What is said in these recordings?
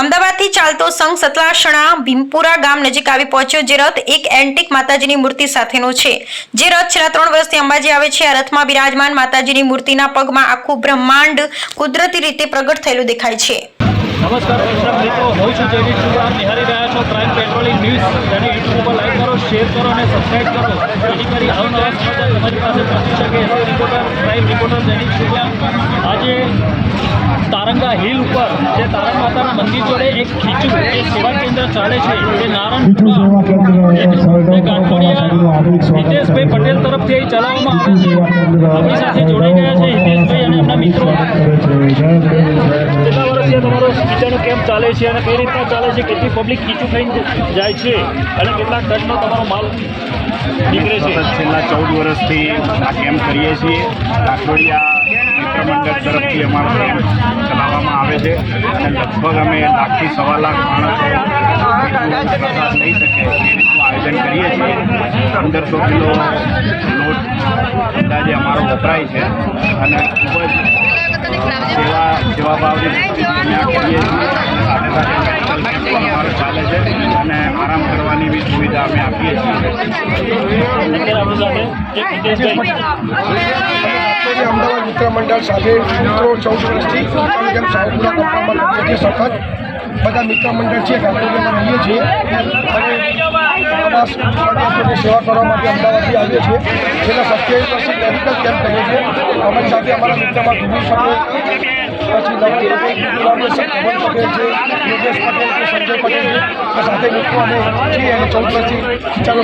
અમદાવાદથી ચાલતો સંઘ સતલાસણા ભીમપુરા ગામ નજીક આવી પહોંચ્યો, જે રથ એક એન્ટિક માતાજીની મૂર્તિ સાથેનો છે. જે રથ છેલ્લા ત્રણ વર્ષથી અંબાજી આવે છે. આ રથમાં બિરાજમાન માતાજીની મૂર્તિના પગમાં આખું બ્રહ્માંડ કુદરતી રીતે પ્રગટ થયેલું દેખાય છે. નમસ્કાર દર્શક મિત્રો. હું છું જયદીપ ચુડા આપ રહ્યા છો ક્રાઇમ પેટ્રોલિંગ ન્યૂઝ. તેને યુટ્યુબ પર લાઈક કરો, શેર કરો અને સબસ્ક્રાઈબ કરો. જેથી કરી અવનવા તમારી પાસે પહોંચી શકે. રિપોર્ટર ક્રાઇમ રિપોર્ટર ચુડા આજે તારંગા હિલ ઉપર જે તારંગ માતાના મંદિર જોડે એક ખીચું જે સેવા કેન્દ્ર ચાલે છે જે નારાયણપુરા ગાંઠોડિયા હિતેશભાઈ પટેલ તરફથી અહીં ચલાવવામાં આવે છે. આપણી સાથે જોડાઈ ગયા છે હિતેશભાઈ અને એમના મિત્રો. કેટલા વર્ષથી તમારો ખીચાનો કેમ્પ ચાલે છે અને કઈ રીતના ચાલે છે? કેટલી પબ્લિક ખીચું ખાઈને જાય છે અને કેટલા ટનનો તમારો માલ નીકળે છે? છેલ્લા ચૌદ વર્ષથી આ કેમ્પ કરીએ છીએ. કાઠોડિયા મંડળ તરફથી અમારા ચલાવવામાં આવે છે. અને લગભગ અમે લાખથી સવા લાખ માણસો લઈ શકે આયોજન કરીએ છીએ. પંદરસો કિલો લોટ અંદાજે અમારો વપરાય છે. અને ખૂબ જ સેવા સેવા ભાવની કરીએ છીએ. સાથે સાથે અમારો ચાલે છે. અને આરામ કરવાની બી સુવિધા અમે આપીએ છીએ. આજે અમદાવાદ મિત્ર મંડળ સાથે મિત્રો ચૌદ વર્ષથી જેમ સાવપુરા કંપનીમાં કરીએ છીએ સખત બધા મિત્ર મંડળ છે, ગાંધીનગરમાં રહીએ છીએ સેવા કરવા માટે અમદાવાદથી આવીએ છીએ. છેલ્લા સત્યાવીસ વર્ષથી મેડિકલ કેમ્પ કરીએ છીએ. અમારી સાથે અમારા મિત્રમાં ધુબી સાથે પછી યોગેશ પટેલ સંજય પટેલ સાથે મિત્રો અમે છીએ અને ચૌદ વર્ષથી ચાલો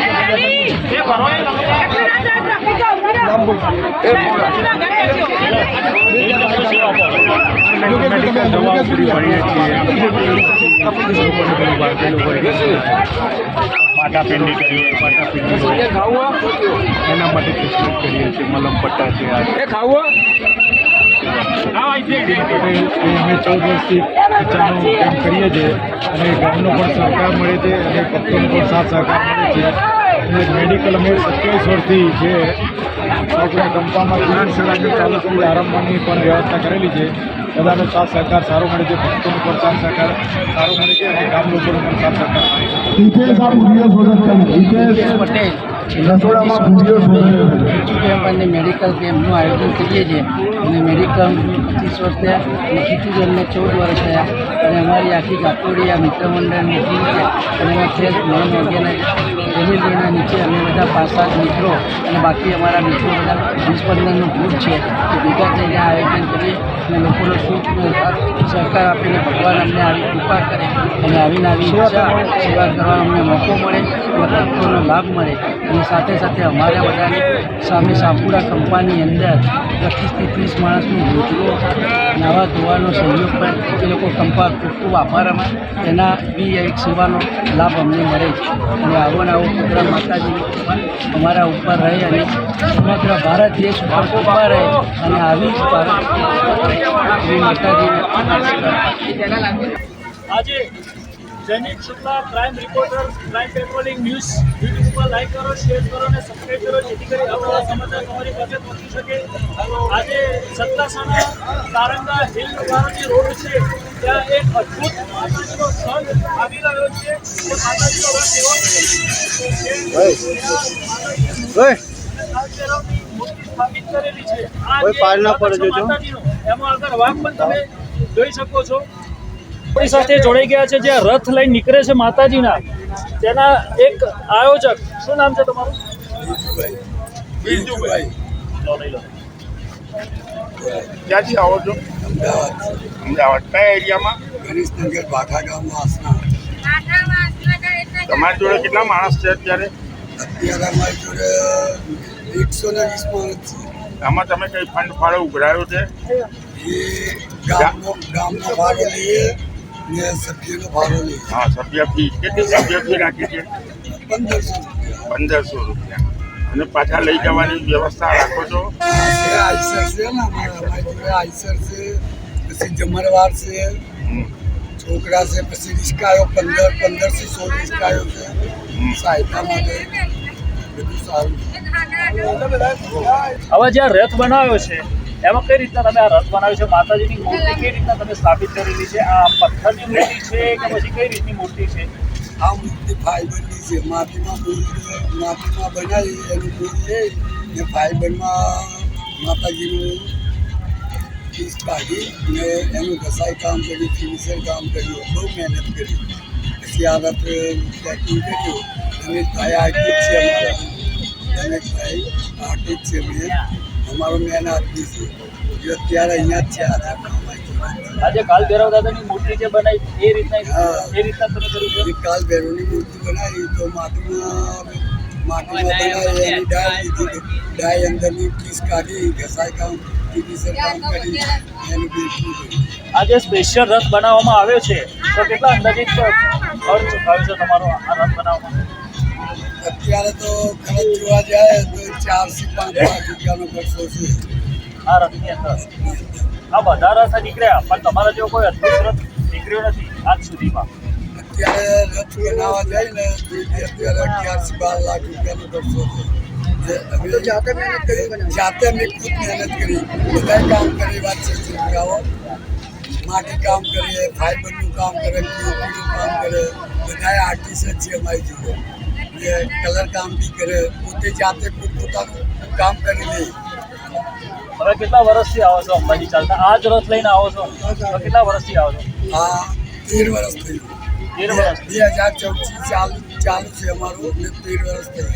પાટાપિંડી કરીએ પાટાપિંડી એના માટે ટ્રીટમેન્ટ કરીએ છીએ મલમ પટ્ટા છે આ અમે ચૌદ વર્ષથી ખીચાનો કામ કરીએ છીએ અને ગામનો પણ સહકાર મળે છે અને ભક્તોનો પણ સાથ સહકાર મળે છે. અને મેડિકલ અમે સત્યાવીસ વર્ષથી જે આપણે કંપામાં જીવન સેવાની ચાલુ કરી આરંભવાની પણ વ્યવસ્થા કરેલી છે. બધાનો સાથ સહકાર સારો મળે છે ભક્તોનો પણ સાથ સહકાર સારો મળે છે અને ગામ લોકોનો પણ સાથ સહકાર મળે છે. રસોડામાં કેમ્પ મેડિકલ કેમ્પનું આયોજન કરીએ છીએ. અને મેડિકલ પચીસ વર્ષ થયા અને ખીચુજનને ચૌદ વર્ષ થયા. અને અમારી આખી કાકોડી આ મિત્ર મંડળની ટીમ છે. અને એમાં ખેલ મન ઓર્ગેનાઇઝ ફેમિલીના નીચે અમે બધા પાંચ સાત મિત્રો અને બાકી અમારા મિત્રો બધા વીસ પંદરનું ગ્રુપ છે. કે ભેગા થઈને આયોજન કરીએ અને લોકોનો સુખ સહકાર આપીને ભગવાન અમને આવી કૃપા કરે અને આવી ઈચ્છા, સેવા કરવા અમને મોકો મળે અને ભક્તોનો લાભ મળે. અને સાથે સાથે અમારા બધાને સામે સાપુરા કંપાની અંદર પચીસથી ત્રીસ માણસનું રોજરો નાવા ધોવાનો સહયોગ પણ એ લોકો કંપા ખૂબ ખૂબ આભાર અમાર. એના બી એક સેવાનો લાભ અમને મળે અને આવો ને આવો પ્રોગ્રામ માતાજી અમારા ઉપર રહે અને સમગ્ર ભારત દેશ ઉપર કૃપા રહે અને આવી જ માતાજીને આજે Jainik Shukla crime reporter, crime patrolling news YouTube ઉપર લાઈક કરો, શેર કરો અને સબસ્ક્રાઈબ કરો, જેથી કરી અમારા સમાચાર તમારી પાસે પહોંચી શકે. આજે સત્તાસાના તારંગા હિલ રોડ છે. ત્યાં એક અદ્ભુત માતાજીનો આવી રહ્યો છે જે માતાજીનો રથ એવો છે કે માતાજીની રથ છે. માતાજીનો, એમાં આગળ વાઘ પણ તમે જોઈ શકો છો. આપણી સાથે જોડાઈ ગયા છે જે રથ લઈને નીકળે છે માતાજીના. તેના એક આયોજક શું નામ છે તમારું? લો, લઈ લો. ક્યાંથી આવો છો? અમદાવાદ. અમદાવાદ કયા એરિયામાં? ગણેશનગર ભાખા ગામમાં આસના. તમારી જોડે કેટલા માણસ છે અત્યારે? અત્યારે અમારી જોડે એકસો ને વીસ માણસ આમાં તમે કઈ ફંડ ફાળો ઉઘરાયો છે છે? એ ગામનો ગામનો ભાડો લઈએ ને સભ્યનો ભાડો લઈએ. હા સભ્ય ફી. કેટલી સભ્ય ફી રાખી છે? પંદરસો રૂપિયા. પંદરસો રૂપિયા. અને પાછા લઈ જવાની વ્યવસ્થા રાખો છો. આઈસર છે ને અમારા અમારી જોડે આઈસર છે પછી જમણવાર છે છોકરા છે પછી રિસ્કાયો પંદર પંદરથી સોળ રિસ્કાયો છે. સહાયતા માટે. બધું સારું. છે હવે જે રથ બનાવ્યો છે એમાં કઈ રીતના તમે આ રથ બનાવ્યો છે? માતાજીની મૂર્તિ કઈ રીતના તમે સ્થાપિત કરેલી છે? આ પથ્થરની મૂર્તિ છે કે પછી કઈ રીતની મૂર્તિ છે? આ મૂર્તિ ફાઇબરની છે માટીમાં મૂર્તિ માટીમાં બનાવી એનું એની છે ને ફાઇબરમાં માતાજીનું પીસ કાઢી ને એનું ઘસાઈ કામ કર્યું ફિનિશર કામ કર્યું, બહુ મહેનત કરી. પછી આ રાત્રે પેકિંગ કર્યું રમેશભાઈ આર્ટિસ્ટ છે અમારા. ભાઈ આર્ટિસ્ટ છે મેં. અમારો મેન આર્ટિસ્ટ છે. જે અત્યારે અહીંયા જ છે આજે કાલ ભૈરવ દાદાની મૂર્તિ જે બનાવી એ રીતના એ રીતના તમે કર્યું છે? કાલ ભૈરવની મૂર્તિ બનાવી તો માટીમાં માટીમાં બનાવી એની ડાળ લીધી ડાળ અંદરની પીસ કાઢી ઘસાઈ કામ ફિનિશર કામ કરી એનું બેઠું કર્યું આ સ્પેશિયલ રથ બનાવવામાં આવ્યો છે. તો કેટલા અંદાજિત ખર્ચ થયો છે તમારો આ રથ બનાવવામાં? અત્યારે તો ખર્ચ જોવા જાય તો ચારથી પાંચ લાખ રૂપિયાનો ખર્ચો છે. આ રથની અંદર આ બધા રથ નીકળ્યા પણ તમારા જેવો કોઈ અદ્ભુત રથ નીકળ્યો નથી આજ સુધીમાં. અત્યારે રથ બનાવવા જાય ને તો એ અત્યારે અગિયારથી બાર લાખ રૂપિયાનો ખર્ચો છે જે અમે જાતે મહેનત કરી જાતે અમે ખુદ મહેનત કરી. બધા કામ કરી વાત છે છોકરાઓ માટી કામ કરે ફાઈબરનું કામ કરે પીઓપીનું કામ કરે બધા આર્ટિસ્ટ જ છે અમારી જોડે. જે કલર કામ બી કરે. પોતે જાતે પોત પોતાનું કામ કરી લે. તમે કેટલા વર્ષથી આવો છો અંબાજી ચાલતા? આ જ રથ લઈને આવો છો? કેટલા વર્ષથી આવો છો? હા તેર વર્ષ થયું તેર વર્ષ. બે હજાર ચૌદથી ચાલુ ચાલુ છે અમારું તેર વર્ષ થયું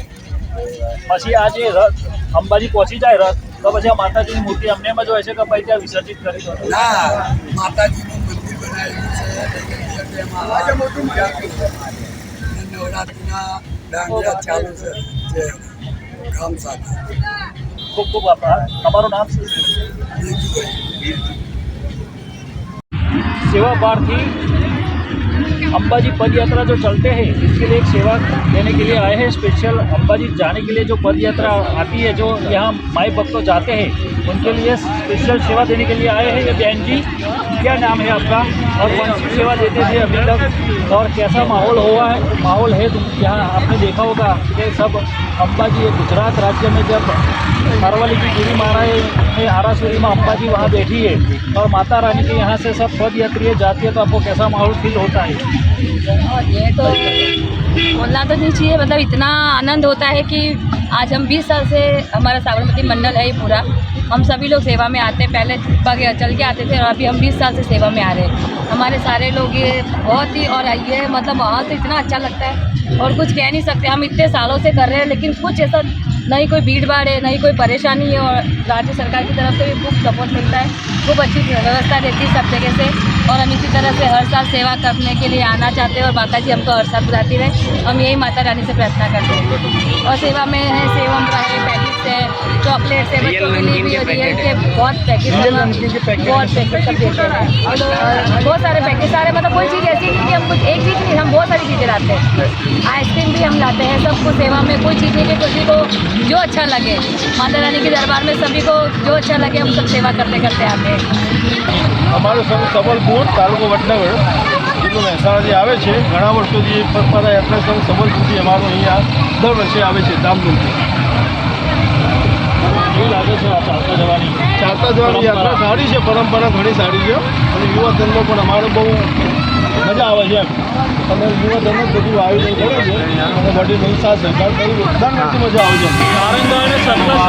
પછી આ જે રથ અંબાજી પહોંચી જાય રથ તો પછી આ માતાજીની મૂર્તિ અમને એમ જ હોય છે કે પછી ત્યાં વિસર્જિત કરી દો? ના માતાજીનું મંદિર બનાવેલું છે. નવરાત્રિના ડાંગરા ચાલુ છે. ગામ સાથે. ખૂબ ખૂબ આભાર તમારું નામ શું છે બીજું सेवा भारती अंबाजी पद यात्रा जो चलते हैं इसके लिए एक सेवा देने के लिए आए हैं स्पेशल अंबाजी जाने के लिए जो पद यात्रा आती है जो यहाँ माई भक्तों जाते हैं उनके लिए स्पेशल सेवा देने के लिए आए हैं ये बहन जी क्या नाम है आपका? और कौन सी सेवा देते थे अभी तक? और कैसा माहौल हुआ है? माहौल है तुम यहाँ आपने देखा होगा? कि सब अंबाजी गुजरात राज्य में जब अरवली की गिरी महाराज में आरासुरी में अम्बा जी वहाँ बैठी है और माता रानी के यहाँ से सब पद यात्री जाती है तो आपको कैसा माहौल फील होता है? ये तो बोलना तो नहीं चाहिए मतलब इतना आनंद होता है कि आज हम 20 साल से हमारा साबरमती मंडल है ये पूरा। हम सभी लोग सेवा में आते हैं। पहले बगैर चल के आते थे और अभी हम 20 साल से सेवा में आ रहे हैं। हमारे सारे लोग ये बहुत ही और ये मतलब वहाँ से इतना अच्छा लगता है और कुछ कह नहीं सकते। हम इतने सालों से कर रहे हैं, लेकिन कुछ ऐसा नहीं, कोई भीड़ भाड़ है, नहीं कोई परेशानी है और राज्य सरकार की तरफ़ से भी खूब सपोर्ट मिलता है। खूब अच्छी व्यवस्था रहती है सब जगह से। और हम इसी तरह से हर साल सेवा करने के लिए आना चाहते हैं और माता जी हमको हर साल बुलाती रहे। हम यही माता रानी से प्रार्थना करते हैं। और सेवा में है सेवम का है पैकेट्स है चॉकलेट्स है बच्चों के लिए भी रियल के बहुत पैकेट बहुत पैकेट सब देते हैं। बहुत सारे पैकेट सारे मतलब कोई चीज़ ऐसी नहीं कि हम कुछ एक चीज़ नहीं हम बहुत सारी चीज़ें लाते हैं। आइसक्रीम भी हम लाते हैं सबको सेवा में। कोई चीज़ नहीं कि किसी को जो अच्छा लगे। माता रानी के दरबार में सभी को जो अच्छा लगे हम सब सेवा करते करते आते हैं। અમારું સંઘ સબલપુર તાલુકો વડનગર જિલ્લો મહેસાણાથી આવે છે ઘણા વર્ષોથી પદયાત્રા સંઘ સંબલપુરથી અમારો અહીંયા દર વર્ષે આવે છે ધામધૂમથી. ચાલતા જવાની? યાત્રા સારી છે પરંપરા ઘણી સારી છે. અને યુવા ધર્મો પણ અમારો બહુ મજા આવે છે અને યુવા ધર્મ બધું આયોજન કરે છે. અને વડીલોની સાથ સહકાર કરી બધા મજા આવે છે નારંગા અને સતલજના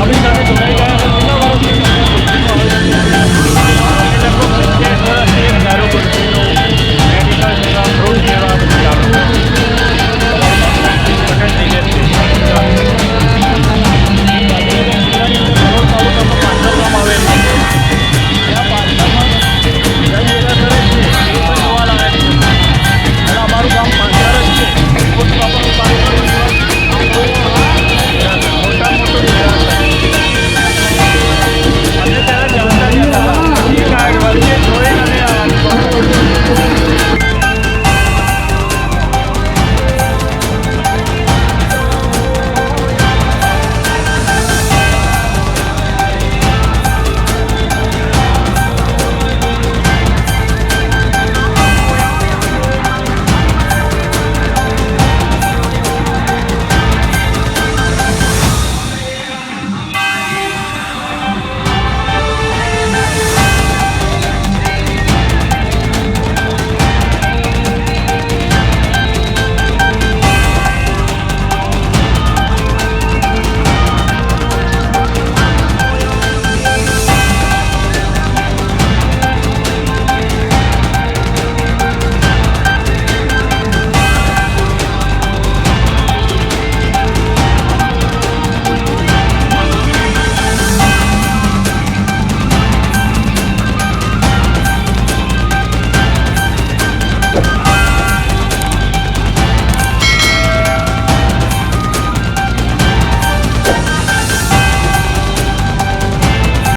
આપણી સાથે જોડાઈ